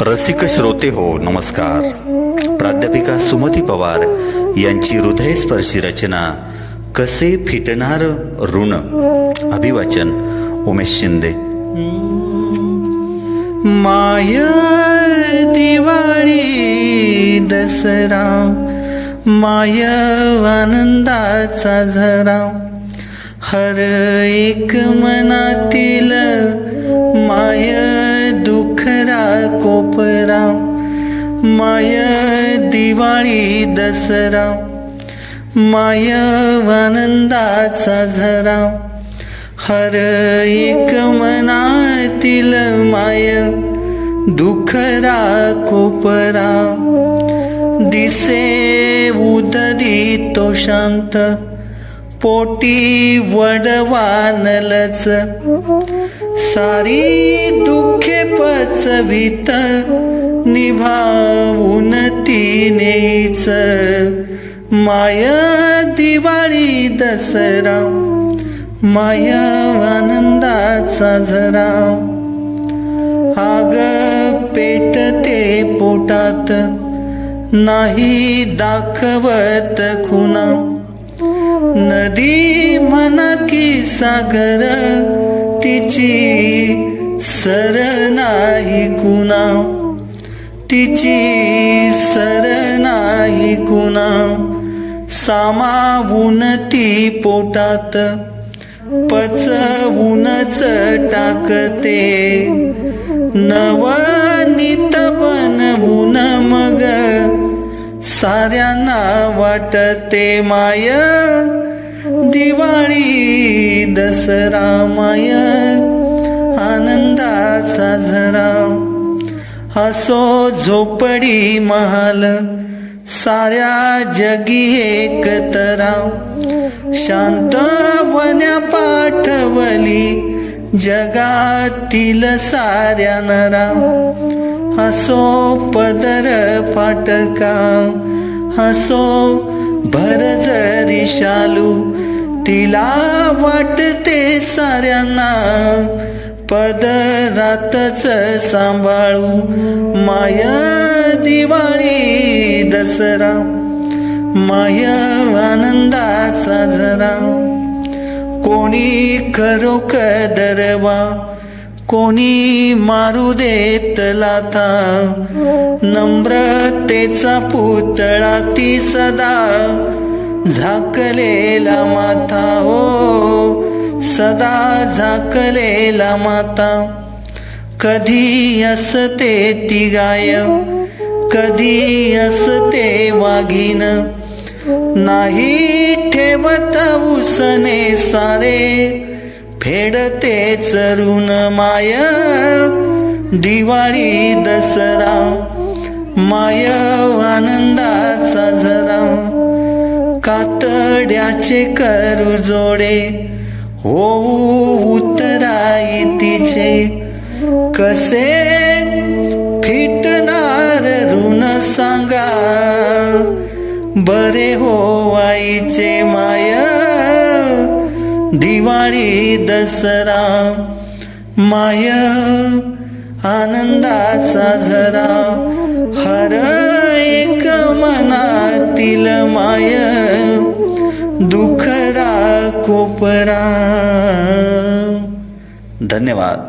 रसिक श्रोते हो नमस्कार. प्राध्यापिका सुमती पवार यांची हृदयस्पर्शी रचना कसे फिटणार ऋण? अभिवाचन उमेश शिंदे. माय दिवाळी दसरा माय आनंदाचा झरा हर एक मनातील माय माय दिवाळी दसरा माय आनंदाचा झरा. हर एक मनातील माय दुखरा कोपरा. दिसे उदरी तो शांत पोटी वडवानलच सारी दुःखे पचवित निभावून तिनेच. माय दिवाळी दसरा माय आनंदाचा झरा. आग पेटते पोटात नाही दाखवत खुना नदी म्हणा की सागर तिची सर नाही कुणा. तिची सर नाही कुणा सामावून ती पोटात पचवूनच टाकते. नवनीत बनवून मग साऱ्यांना वाटते माय. दिवाळी दसरा माय आनंदाचा झरा. असो झोपडी महाल साऱ्या जगी एकतरा शांत वन्या पाठवली जगातील साऱ्या नरा हसो पदर फाटका हसो भर जरी शालू तिला वाटते साऱ्यांना. पदरातच सांभाळू. माया दिवाळी दसरा माया आनंदाचा झरा. कोणी करो कदरवा कोणी मारू देत लाथा. नम्रतेचा पुतळा ती सदा झाकलेला माथा. हो सदा झाकलेला माता कधी असते ती गाय कधी असते वाघीन नाही ठेवत उसने सारे फेडते चरुण माय. दिवाळी दसरा माय आनंदाचा झरा. कातड्याचे करू जोडे होऊ उतराई तिचे कसे फिटणार ऋण सांगा. बरे हो आईचे माय दिवाळी दसरा माय आनंदाचा झरा. हर एक मनातील माय दुखरा कोपरा धन्यवाद